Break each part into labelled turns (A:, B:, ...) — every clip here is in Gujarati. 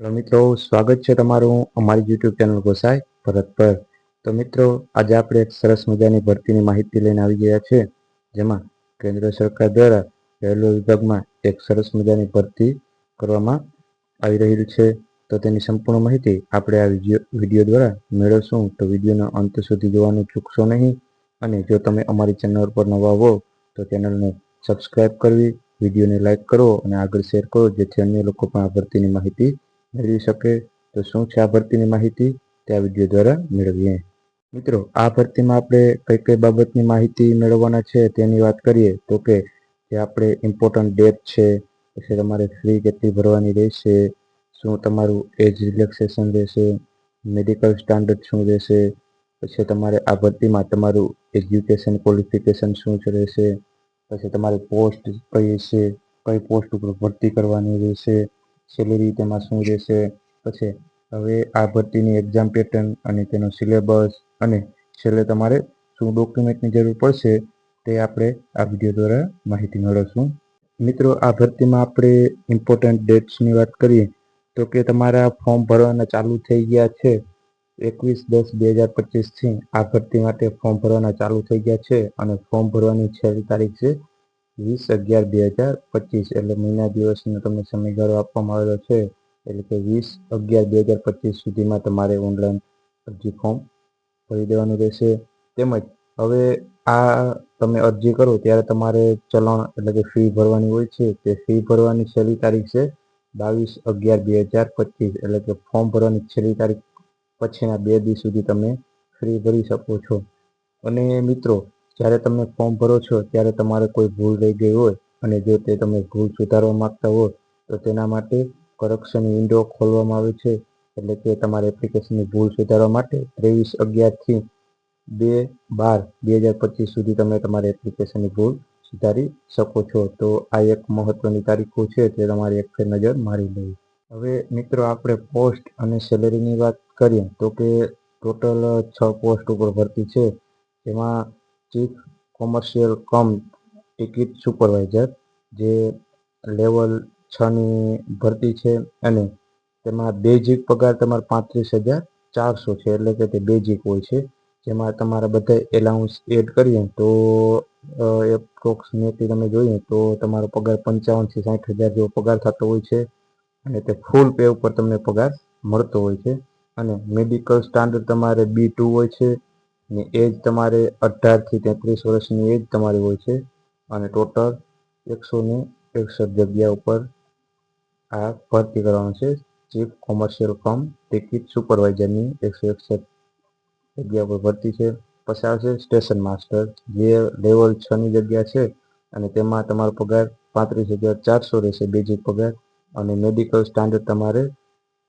A: હેલો મિત્રો, સ્વાગત છે તમારું અમારી યુટ્યુબ ચેનલ ગોસાઈ ભરત પર. તો મિત્રો, આજે આપણે એક સરસ મજાની ભરતીની માહિતી લઈને આવી ગયા છે, જેમાં કેન્દ્ર સરકાર દ્વારા રેલવે વિભાગમાં એક સરસ મજાની ભરતી કરવામાં આવી રહેલ છે. તો તેની સંપૂર્ણ માહિતી આપણે આ વીડિયો દ્વારા મેળવશું. તો વિડીયોનો અંત સુધી જોવાનું ચૂકશો નહીં. અને જો તમે અમારી ચેનલ પર નવા હો, તો ચેનલને સબસ્ક્રાઈબ કરવી, વિડીયોને લાઇક કરો અને આગળ શેર કરો, જેથી અન્ય લોકો પણ આ ભરતીની માહિતી મેળવી શકે તો શું છે આ ભરતીની માહિતી? તે આ વીડિયો દ્વારા મેળવીએ. મિત્રો, આ ભરતીમાં આપણે કઈ કઈ બાબતની માહિતી મેળવવાના છે તેની વાત કરીએ તો કે જે આપણે ઇમ્પોર્ટન્ટ ડેટ છે, પછી તમારે ફ્રી કેટલી ભરવાની રહેશે, શું તમારું એજ રિલેક્સેશન રહેશે મેડિકલ સ્ટાન્ડર્ડ શું રહેશે, પછી તમારે આ ભરતીમાં તમારું એજ્યુકેશન ક્વોલિફિકેશન શું રહેશે, પછી તમારી પોસ્ટ કઈ છે કઈ પોસ્ટ ઉપર ભરતી કરવાની રહેશે સેલેરી તેમાં શું રહેશે? પછી હવે આ ભરતીની એક્ઝામ પેટર્ન અને તેનો સિલેબસ અને છેલ્લે તમારે શું ડોક્યુમેન્ટની જરૂર પડશે તે આપણે આ વીડિયો દ્વારા માહિતી મેળવશું. મિત્રો, આ ભરતીમાં આપણે ઇમ્પોર્ટન્ટ ડેટ્સની વાત કરીએ તો કે તમારા ફોર્મ ભરવાના ચાલુ થઈ ગયા છે એકવીસ દસ બે હજાર પચીસથી આ ભરતી માટે ફોર્મ ભરવાના ચાલુ થઈ ગયા છે અને ફોર્મ ભરવાની છેલ્લી તારીખ છે વીસ અગિયાર બે હજાર પચીસ એટલે મહિના દિવસનો તમને સમયગાળો આપવામાં આવેલો છે. એટલે કે વીસ અગિયાર બે હજાર પચીસ સુધીમાં તમારે ઓનલાઈન અરજી ફોર્મ ભરી દેવાનું રહેશે. તેમજ હવે આ તમે અરજી કરો ત્યારે તમારે ચલણ એટલે કે ફી ભરવાની હોય છે. તે ફી ભરવાની છેલ્લી તારીખ છે બાવીસ અગિયાર બે હજાર પચીસ એટલે કે ફોર્મ ભરવાની છેલ્લી તારીખ પછીના બે દિવસ સુધી તમે ફ્રી ભરી શકો છો. અને મિત્રો જ્યારે તમે ફોર્મ ભરો છો, ત્યારે તમારે કોઈ ભૂલ રહી ગઈ હોય અને જો તે તમે ભૂલ સુધારવા માગતા હો, તો તેના માટે કરપ્શન વિન્ડો ખોલવામાં આવે છે. એટલે કે તમારે એપ્લિકેશનની ભૂલ સુધારવા માટે ત્રેવીસ અગિયારથી બે બાર બે હજાર પચીસ સુધી તમે તમારી એપ્લિકેશનની ભૂલ સુધારી શકો છો. તો આ એક મહત્વની તારીખો છે તે તમારી એક નજર મારી લેવી હવે મિત્રો આપણે પોસ્ટ અને સેલેરીની વાત કરીએ, તો કે ટોટલ છ પોસ્ટ ઉપર ભરતી છે. તેમાં chief commercial cum ticket supervisor જે લેવલ છની ભરતી છે અને તેમાં બેઝિક પગાર તમારે પાંત્રીસ હજાર ચારસો છે, એટલે કે તે બેઝિક હોય છે. જેમાં તમારા બધા એલાઉન્સ એડ કરીએ તો એપ્રોક્સિમેટલી તમે જોઈએ તો તમારો પગાર પંચાવનથી સાઠ હજાર જેવો પગાર થતો હોય છે અને તે ફૂલ પે ઉપર તમને પગાર મળતો હોય છે. અને મેડિકલ સ્ટાન્ડર્ડ તમારે બી ટુ હોય છે ને એજ તમારે અઢારથી તેત્રીસ વર્ષની એજ તમારી હોય છે. અને ટોટલ એકસો ને એકસઠ જગ્યા ઉપર આ ભરતી કરવાનું છે. ચીફ કોમર્શિયલ ફોર્મ ટિકિટ સુપરવાઇઝરની એકસો એકસઠ જગ્યા પર ભરતી છે. પછી આવશે સ્ટેશન માસ્ટર જે લેવલ છની જગ્યા છે અને તેમાં તમારો પગાર પાંત્રીસ હજાર ચારસો રહેશે બેઝિક પગાર. અને મેડિકલ સ્ટાન્ડર્ડ તમારે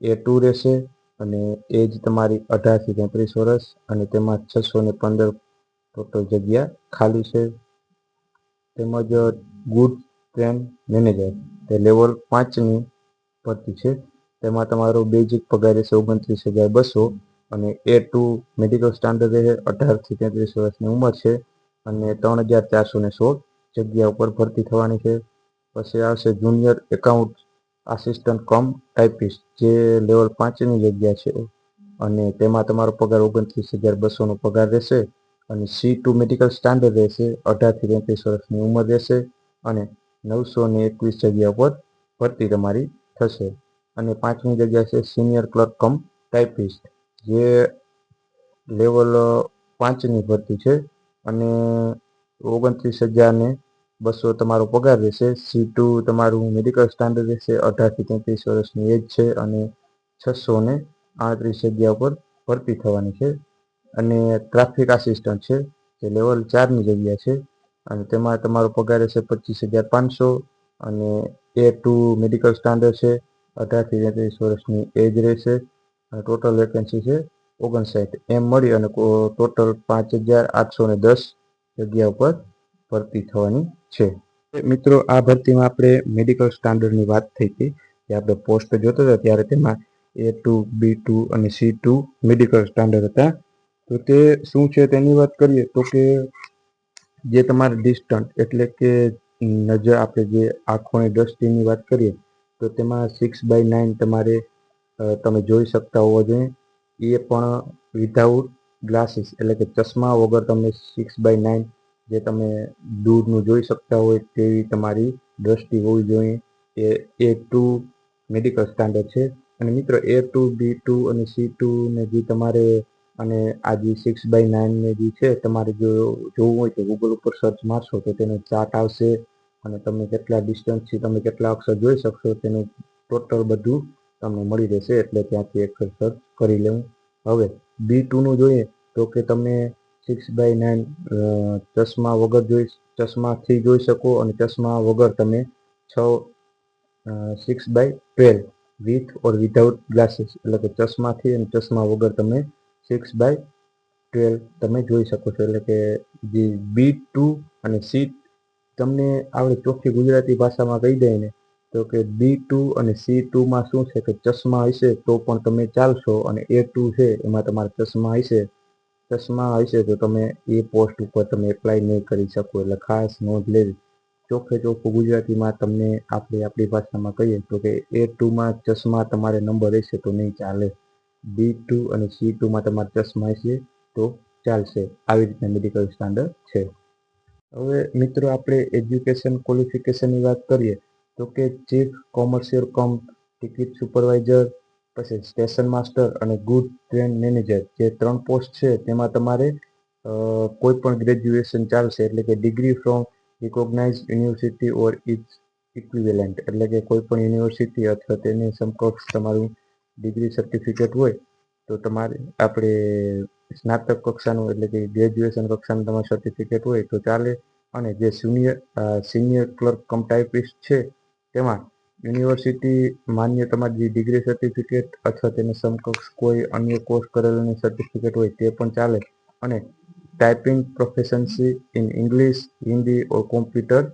A: એ ટુ રહેશે. અને એજ તમારી અઢારથી તેત્રીસ વર્ષ અને તેમાં છસો ને પંદર ટોટલ જગ્યા ખાલી છે. તેમજ ગુડ ટ્રેન મેનેજર તે લેવલ પાંચની ભરતી છે. તેમાં તમારો બેઝિક પગાર રહેશે ઓગણત્રીસ હજાર બસો અને એ ટુ મેડિકલ સ્ટાન્ડર્ડ રહેશે અઢારથી તેત્રીસ વર્ષની ઉંમર છે અને ત્રણ હજાર ચારસો ને સોળ જગ્યા ઉપર ભરતી થવાની છે. પછી આવશે junior account assistant cum typist જે લેવલ પાંચની જગ્યા છે. અને તેમાં તમારો પગાર ઓગણત્રીસ હજાર બસોનો પગાર રહેશે અને સી ટુ મેડિકલ સ્ટાન્ડર્ડ રહેશે, અઢારથી તેત્રીસ વર્ષની ઉંમર રહેશે અને નવસો ને એકવીસ જગ્યા પર ભરતી તમારી થશે. અને પાંચમી જગ્યા છે સિનિયર ક્લર્ક કમ ટાઈપિસ્ટ જે લેવલ પાંચની ભરતી છે. અને ઓગણત્રીસ હજારને બસો તમારો પગાર રહેશે. સી ટુ તમારું મેડિકલ સ્ટાન્ડર્ડ રહેશે. અઢારથી તેત્રીસ વર્ષની એજ છે અને છસો ને આડત્રીસ જગ્યા ઉપર ભરતી થવાની છે. અને ટ્રાફિક આસિસ્ટન્ટ છે. જે લેવલ ચારની જગ્યા છે. અને તેમાં તમારો પગાર રહેશે પચીસ હજાર પાંચસો અને એ ટુ મેડિકલ સ્ટાન્ડર્ડ છે. અઢારથી તેત્રીસ વર્ષની એજ રહેશે. અને ટોટલ વેકેન્સી છે ઓગણસાઠ. એમ મળી અને ટોટલ પાંચ હજાર આઠસો ને દસ જગ્યા ઉપર ભરતી થવાની છે. મિત્રો, આ ભરતીમાં આપણે મેડિકલ સ્ટાન્ડર્ડની વાત થઈ હતી. કે આપણે પોસ્ટ જોતો હતા, ત્યારે તેમાં એ ટુ બી ટુ અને સી ટુ મેડિકલ સ્ટાન્ડર્ડ હતા. તો તે શું છે તેની વાત કરીએ તો કે જે તમારે ડિસ્ટન્ટ એટલે કે નજર આપણે જે આંખોની દ્રષ્ટિની વાત કરીએ, તો તેમાં સિક્સ બાય નાઇન તમારે તમે જોઈ શકતા હોવા જોઈએ. એ પણ વિધાઉટ ગ્લાસીસ એટલે કે ચશ્મા વગર તમે સિક્સ બાય નાઇન જે તમે દૂરનું જોઈ શકતા હોય તેવી તમારી દ્રષ્ટિ હોવી જોઈએ. એ એ ટુ મેડિકલ સ્ટાન્ડર્ડ છે. અને મિત્રો, એ ટુ બી ટુ અને સી ટુ ને જે તમારે અને આ જે સિક્સ બાય નાઇન ને જે છે, તમારે જો જોવું હોય તો ગૂગલ ઉપર સર્ચ મારશો તો તેનો ચાર્ટ આવશે. અને તમે કેટલા ડિસ્ટન્સથી તમે કેટલા અક્ષર જોઈ શકશો તેનું ટોટલ બધું તમને મળી રહેશે. એટલે ત્યાંથી એક સર્ચ કરી લેવું. હવે બી ટુનું જોઈએ તો કે તમે સિક્સ બાય નાઇન ચશ્મા વગર જોઈ ચશ્માથી જોઈ શકો અને ચશ્મા વગર તમે છ six by twelve with or without glasses એટલે કે ચશ્માથી અને ચશ્મા વગર તમે સિક્સ બાય ટ્વેલ્વ તમે જોઈ શકો છો. એટલે કે જે બી ટુ અને સી તમને આપણે ચોખ્ખી ગુજરાતી ભાષામાં કહી દઈએ ને, તો કે બી ટુ અને સી ટુમાં શું છે કે ચશ્મા હશે તો પણ તમે ચાલશો અને એ ટુ છે એમાં તમારા ચશ્મા હશે. ચશ્મા હશે તો તમે એ પોસ્ટ ઉપર તમે એપ્લાય નહીં કરી શકો. એટલે ખાસ નોંધ લેવી. ચોખ્ખે ચોખ્ખું ગુજરાતીમાં તમને આપણે આપણી ભાષામાં કહીએ તો કે એ ટુમાં ચશ્મા તમારે નંબર હશે તો નહીં ચાલે. બી ટુ અને સી ટુમાં તમારે ચશ્મા હશે તો ચાલશે. આવી રીતના મેડિકલ સ્ટાન્ડર્ડ છે. હવે મિત્રો આપણે એજ્યુકેશન ક્વોલિફિકેશનની વાત કરીએ તો કે chief commercial cum ticket supervisor પછી સ્ટેશન માસ્ટર અને ગુડ ટ્રેન મેનેજર જે ત્રણ પોસ્ટ છે, તેમાં તમારે કોઈ પણ ગ્રેજ્યુએશન ચાલશે, એટલે કે degree from recognise university or its equivalent એટલે કે કોઈ પણ યુનિવર્સિટી અથવા તેની સમકક્ષ તમારું ડિગ્રી સર્ટિફિકેટ હોય, તો તમારે આપણે સ્નાતક કક્ષાનું એટલે કે ગ્રેજ્યુએશન કક્ષાનું તમારું સર્ટિફિકેટ હોય, તો ચાલે. અને જે senior senior clerk cum typist છે, તેમાં યુનિવર્સિટી માન્ય તમારી જે ડિગ્રી સર્ટિફિકેટ અથવા તેને સમકક્ષ કોઈ અન્ય કોર્સ કરેલું સર્ટિફિકેટ હોય તે પણ ચાલે અને typing proficiency in English Hindi or computer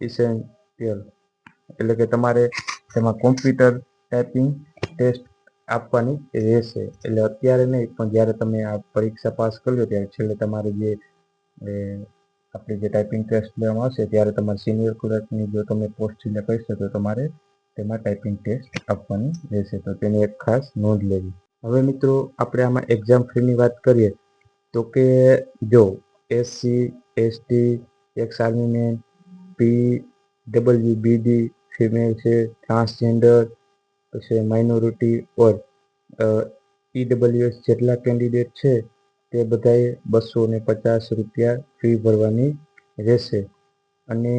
A: essential એટલે કે તમારે તેમાં કોમ્પ્યુટર ટાઈપિંગ ટેસ્ટ આપવાની રહેશે. એટલે અત્યારે નહીં, પણ જ્યારે તમે આ પરીક્ષા પાસ કર્યો ત્યારે છેલ્લે તમારે જે આપણી જે ટાઈપિંગ ટેસ્ટ લેવામાં આવશે, ત્યારે તમારે સિનિયર ક્લર્કની જો તમે પોસ્ટ સિલેક્ટ કરશો તો તમારે તેમાં ટાઈપિંગ ટેસ્ટ આપવાની રહેશે. તો તેની એક ખાસ નોંધ લેવી. હવે મિત્રો, આપણે આમાં એક્ઝામ ફીની વાત કરીએ, તો કે જો SC ST ex armymen P W BD female છે ટ્રાન્સજેન્ડર પછી માઇનોરિટી ઓર ઈડબલ્યુએસ જેટલા કેન્ડિડેટ છે, તે બધાએ બસો ને પચાસ રૂપિયા ફી ભરવાની રહેશે. અને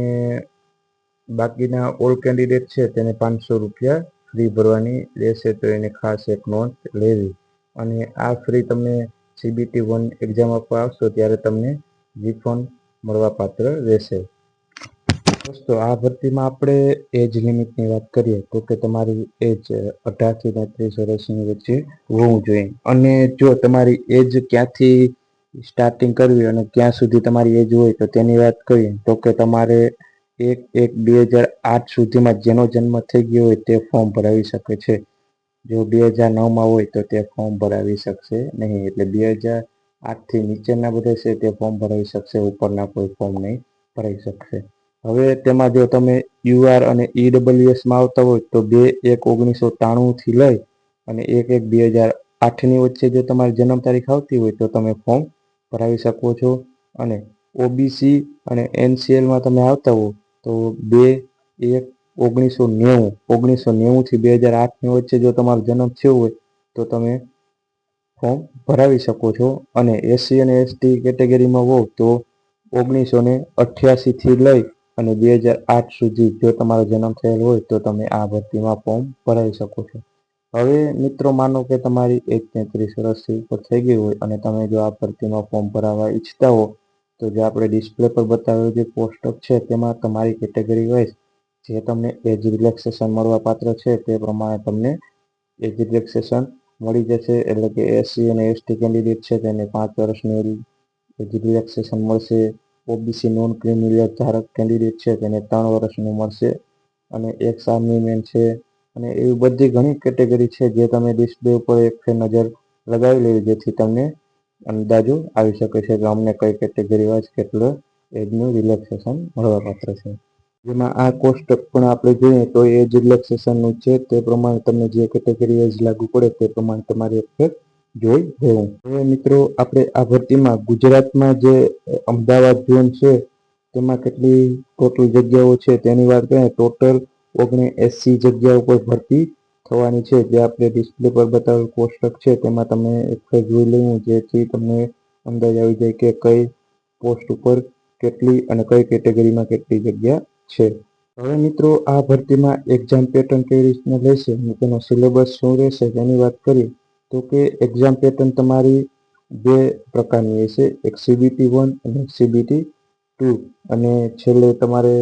A: બાકીના ઓલ કેન્ડિડેટ છે તેને પાંચસો રૂપિયા ફ્રી ભરવાની રહેશે તો એને ખાસ એક નોંધ લેવી. અને આ ફ્રી તમને સીબીટી વન એક્ઝામ આપવા આવશો ત્યારે તમને રિફંડ મળવાપાત્ર રહેશે. દોસ્તો, આ ભરતીમાં આપણે એજ લિમિટની વાત કરીએ તો કે તમારી એજ અઢારથી તેત્રીસ વર્ષની વચ્ચે હોવું જોઈએ. અને જો તમારી એજ ક્યાંથી સ્ટાર્ટિંગ કરવી અને ક્યાં સુધી તમારી એજ હોય તો તેની વાત કરીએ તો કે તમારે એક એક બે હજાર આઠ સુધીમાં જેનો જન્મ થઈ ગયો હોય તે ફોર્મ ભરાવી શકે છે. જો બે હજાર નવમાં હોય તો તે ફોર્મ ભરાવી શકશે નહીં. એટલે બે હજાર આઠથી નીચેના બધા છે તે ફોર્મ ભરાવી શકશે, ઉપરના કોઈ ફોર્મ નહીં ભરાઈ શકશે. હવે તેમાં જો તમે યુઆર અને ઈડબ્લ્યુએસમાં આવતા હોય તો બે એક ઓગણીસો ત્રાણુંથી લઈ અને એક એક બે હજાર આઠની વચ્ચે જો તમારી જન્મ તારીખ આવતી હોય તો તમે ફોર્મ ભરાવી શકો છો. અને ઓબીસી અને એનસીએલમાં તમે આવતા હો તો બે એક ઓગણીસો નેવું, ઓગણીસો નેવુંથી બે હજાર આઠની વચ્ચે જો તમારો જન્મ થયો હોય, તો તમે ફોર્મ ભરાવી શકો છો. અને એસસી અને એસટી કેટેગરીમાં હો તો ઓગણીસો ને અઠ્યાસીથી લઈ અને બે હજાર આઠ સુધી જો તમારો જન્મ થયેલ હોય, તો તમે આ ભરતીમાં ફોર્મ ભરાવી શકો છો. હવે મિત્રો માનો કે તમારી એક તેત્રીસ વર્ષથી ઉપર થઈ ગઈ હોય અને તમે જો આ ભરતીમાં ફોર્મ ભરાવવા ઈચ્છતા હો તો જે આપણે ડિસ્પ્લે પર બતાવ્યો જે પોસ્ટઅપ છે, તેમાં તમારી કેટેગરી વાઇઝ જે તમને એજ રિલેક્સેશન મળવા પાત્ર છે, તે પ્રમાણે તમને એજ રિલેક્સેશન મળી જશે. એટલે કે એસસી અને એસટી કેન્ડિડેટ છે, તેને પાંચ વર્ષની એજ રિલેક્સેશન મળશે. ઓબીસી નોન ક્રિમિનલ ધારક કેન્ડિડેટ છે, તેને ત્રણ વર્ષનું મળશે. અને એક આર્મી મેન છે, અને એવી બધી ઘણી કેટેગરી છે, જે તમે ડિસ્પ્લે ઉપર એક નજર લગાવી લેવી, જેથી તમને અંદાજો આવી શકે છે. કે અમને કઈ કેટેગરી વાઇઝ કેટલું એજનું રિલેક્સેશન મળવાપાત્ર છે. જેમાં આ કોષ્ટક પણ આપણે જોઈએ તો એજ રિલેક્સેશનનું છે. તે પ્રમાણે તમને જે કેટેગરી એજ લાગુ પડે તે પ્રમાણે તમારે એક જોઈ લેવું હવે મિત્રો આપણે આ ભરતીમાં ગુજરાતમાં જે અમદાવાદ ઝોન છે, તેમાં કેટલી ટોટલ જગ્યાઓ છે તેની વાત કરીએ ટોટલ ઓગણી એસી જગ્યાઓ પર ભરતી થવાની છે. જે આપણે ડિસ્પ્લે પર બતાવેલ કોષ્ટક છે, તેમાં તમે એક જોઈ લેવું જેથી તમને અંદાજ આવી જાય કે કઈ પોસ્ટ ઉપર કેટલી અને કઈ કેટેગરીમાં કેટલી જગ્યા છે. હવે મિત્રો, આ ભરતીમાં એક્ઝામ પેટર્ન કેવી રીતના લેશે અને તેનો સિલેબસ શું રહેશે તેની વાત કરીએ તો કે એક્ઝામ પેટર્ન તમારી બે પ્રકારની હશે એક સીબીટી વન અને સીબીટી ટુ અને છેલ્લે તમારે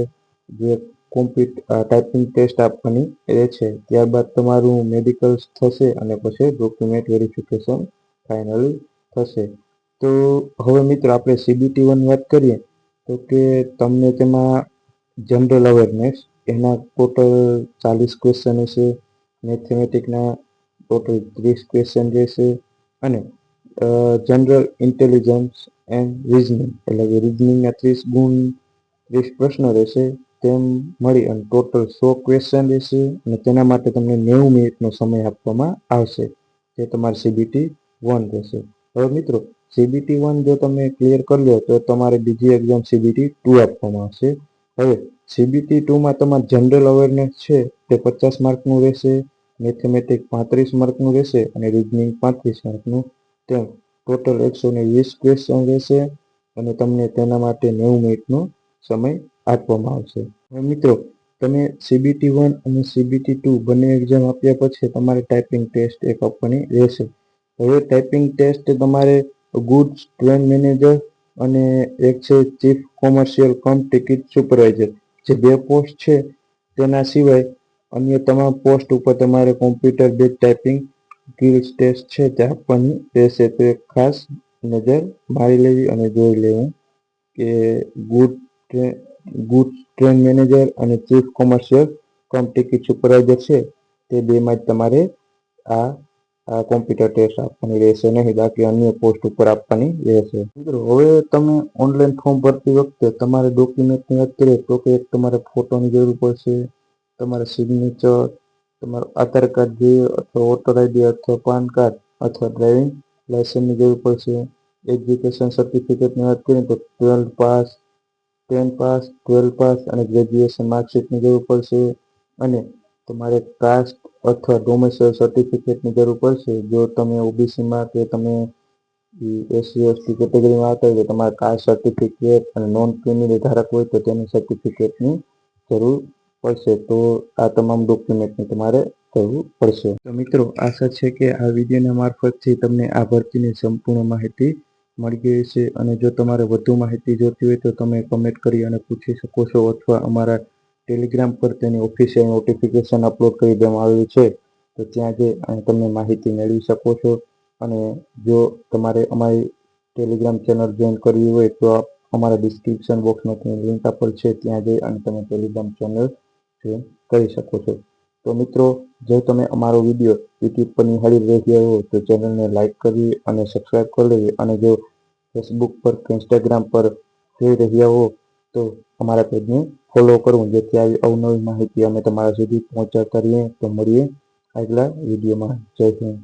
A: જે કોમ્પ્યુટ ટાઈપિંગ ટેસ્ટ આપવાની છે. ત્યારબાદ તમારું મેડિકલ થશે અને પછી ડોક્યુમેન્ટ વેરિફિકેશન ફાઇનલ થશે. તો હવે મિત્રો આપણે સીબીટી વન વાત કરીએ, તો કે તમને તેમાં જનરલ અવેરનેસ એના ટોટલ ચાલીસ ક્વેશ્ચન હશે મેથેમેટિકના ટોટલ ત્રીસ ક્વેશ્ચન રહેશે અને જનરલ ઇન્ટેલિજન્સ એન્ડ રિઝનિંગ એટલે કે રિઝનિંગના ત્રીસ ગુણ, ત્રીસ પ્રશ્નો રહેશે. તેમ મળી અને ટોટલ સો ક્વેશ્ચન રહેશે અને તેના માટે તમને નેવું મિનિટનો સમય આપવામાં આવશે. તે તમારે સીબીટી વન રહેશે. હવે મિત્રો સીબીટી વન જો તમે ક્લિયર કરી લો તો તમારે બીજી એક્ઝામ સીબીટી ટુ આપવામાં આવશે. હવે સીબીટી ટુમાં તમારે જનરલ અવેરનેસ છે તે પચાસ માર્કનું રહેશે મેથેમેટિક પાંત્રીસ માર્કનું રહેશે અને રિઝનિંગ પાંત્રીસ માર્કનું. તેમ ટોટલ એકસો ને વીસ ક્વેશ્ચન રહેશે અને તમને તેના માટે નેવું મિનિટનો સમય આપવામાં આવશે. મિત્રો, તમે સીબીટી વન અને સીબીટી ટુ બંને એક્ઝામ આપ્યા પછી તમારે ટાઈપિંગ ટેસ્ટ એક આપવાની રહેશે. હવે ટાઈપિંગ ટેસ્ટ તમારે ગુડ ટ્રેન મેનેજર અને એક છે chief commercial cum ticket supervisor જે બે પોસ્ટ છે, તેના સિવાય અન્ય તમામ પોસ્ટ ઉપર તમારે computer base typing skills test છે તે આપવાની રહેશે. તો એક ખાસ નજર મારી લેવી અને જોઈ લેવું કે ગુડ ગુડ ટ્રેન મેનેજર અને chief commercial cum ticket supervisor છે. તે બેમાં જ તમારે આ આ કોમ્પ્યુટર ટેસ્ટ આપવાની રહેશે નહીં, બાકી અન્ય પોસ્ટ ઉપર આપવાની રહેશે. મિત્રો, હવે તમે ઓનલાઈન ફોર્મ ભરતી વખતે તમારે ડોક્યુમેન્ટની વાત કરીએ તો કે તમારે ફોટોની જરૂર પડશે, તમારે સિગ્નેચર તમારું આધાર કાર્ડ જોઈએ અથવા વોટર આઈડી અથવા પાન કાર્ડ અથવા ડ્રાઇવિંગ લાયસન્સની જરૂર પડશે. એજ્યુકેશન સર્ટિફિકેટની વાત કરીએ તો twelfth pass ten pass twelve pass અને ગ્રેજ્યુએશન માર્કશીટની જરૂર પડશે અને તમારે કાસ્ટ અથવા ડોમેસાઇલ સર્ટિફિકેટની જરૂર પડશે. જો તમે ઓબીસીમાં કે તમે એસસી એસટી કેટેગરીમાં આવતા હોય તો તમારે કાસ્ટ સર્ટિફિકેટ અને નોન ક્રિમિનલ ધારક હોય તો તેની સર્ટિફિકેટની જરૂર પડશે. તો આ તમામ ડોક્યુમેન્ટની તમારે કરવું પડશે. તો મિત્રો, આશા છે કે આ વિડીયોના મારફતથી તમને આ ભરતીની સંપૂર્ણ માહિતી મળી ગઈ છે અને જો તમારે વધુ માહિતી જોઈતી હોય તો તમે કમેન્ટ કરી અને પૂછી શકો છો અથવા અમારા ટેલિગ્રામ પર તેની ઓફિશિયલ નોટિફિકેશન અપલોડ કરી દેવામાં આવ્યું છે. તો ત્યાં જઈ તમે માહિતી મેળવી શકો છો. અને જો તમારે અમારી ટેલિગ્રામ ચેનલ જોઈન કરવી હોય તો અમારા ડિસ્ક્રિપ્શન બોક્સમાં ત્યાં લિંક આપેલ છે. ત્યાં જઈ અને તમે ટેલિગ્રામ ચેનલ જોઈન કરી શકો છો. તો મિત્રો, જો તમે અમારો વીડિયો યુટ્યુબ પર નિહાળી રહ્યા હો, તો ચેનલને લાઇક કરવી અને સબસ્ક્રાઈબ કરી લેવી અને જો ફેસબુક પર કે ઇન્સ્ટાગ્રામ પર જોઈ રહ્યા હો, તો અમારા પેજને ફોલો કરવું જેથી આવી અવનવી માહિતી અમે તમારા સુધી પહોંચાડતા રહીએ. તો મળીએ આગલા વિડીયોમાં. જય હિન્દ.